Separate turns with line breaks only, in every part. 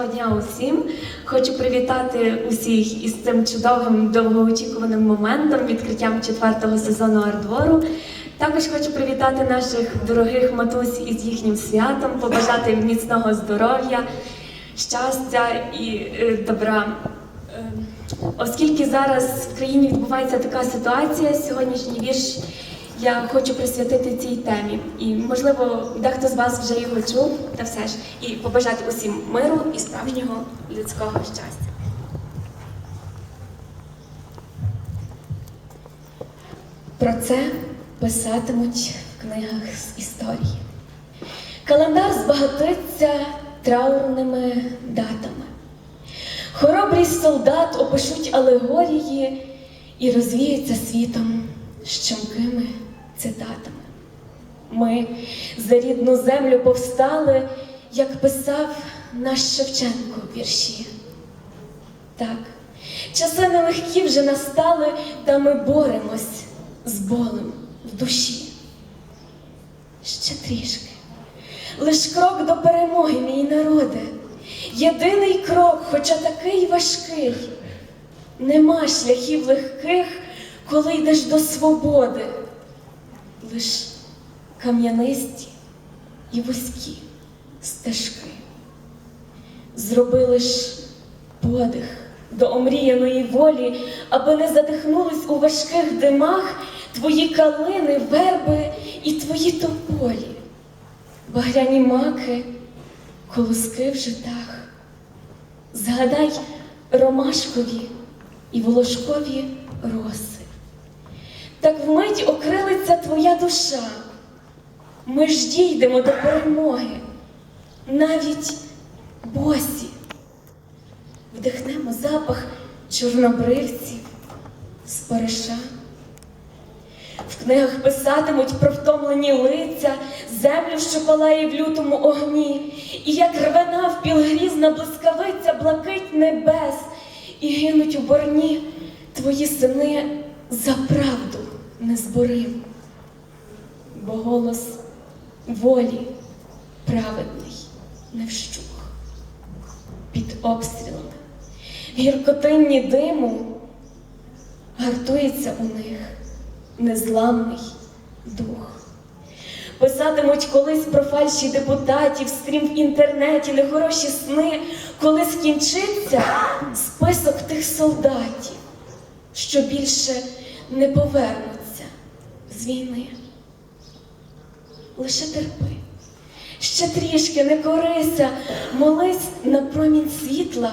доброго дня усім. Хочу привітати усіх із цим чудовим довгоочікуваним моментом, відкриттям четвертого сезону Ардвору. Також хочу привітати наших дорогих матусь із їхнім святом, побажати міцного здоров'я, щастя і е, добра. Е, Оскільки зараз в країні відбувається така ситуація, сьогоднішній вірш я хочу присвятити цій темі. І, можливо, дехто з вас вже його чув, та все ж, і побажати усім миру і справжнього людського щастя. Про це писатимуть в книгах з історії. Календар збагатиться траурними датами. Хоробрість солдат опишуть алегорії і розвіються світом щемкими цитатами. Ми за рідну землю повстали, як писав наш Шевченко в вірші. Так, часи нелегкі вже настали, та ми боремось з болем в душі. Ще трішки, лиш крок до перемоги, мій народе. Єдиний крок, хоча такий важкий, нема шляхів легких, коли йдеш до свободи, лиш кам'янисті і вузькі стежки. Зроби лиш подих до омріяної волі, аби не задихнулись у важких димах твої калини, верби і твої тополі, багряні маки, колоски в житах. Згадай ромашкові і волошкові роси. Так вмить окрилиться твоя душа. Ми ж дійдемо до перемоги, навіть босі. Вдихнемо запах чорнобривців з париша. В книгах писатимуть про втомлені лиця, землю, що палає в лютому огні, і як рве навпіл грізна блискавиця, блакить небес, і гинуть у борні твої сини за правду незборим. Бо голос волі праведний не вщух. Під обстрілами, гіркотинні диму, гартується у них незламний дух. Писатимуть колись про фальші депутатів, стрім в інтернеті, нехороші сни, коли скінчиться список тих солдатів, що більше не повернуться з війни. Лише терпи, ще трішки не корися, молись на промінь світла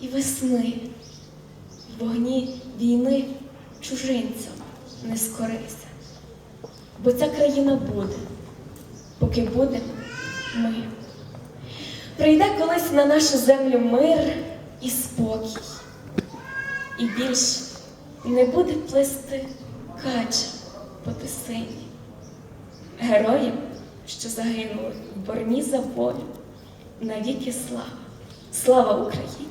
і весни, в вогні війни чужинцям не скорися, бо ця країна буде, поки будемо ми. Прийде колись на нашу землю мир і спокій, і більш не буде плисти кача по тисині. Героям, що загинули в борні за волю, навіки слава. Слава Україні!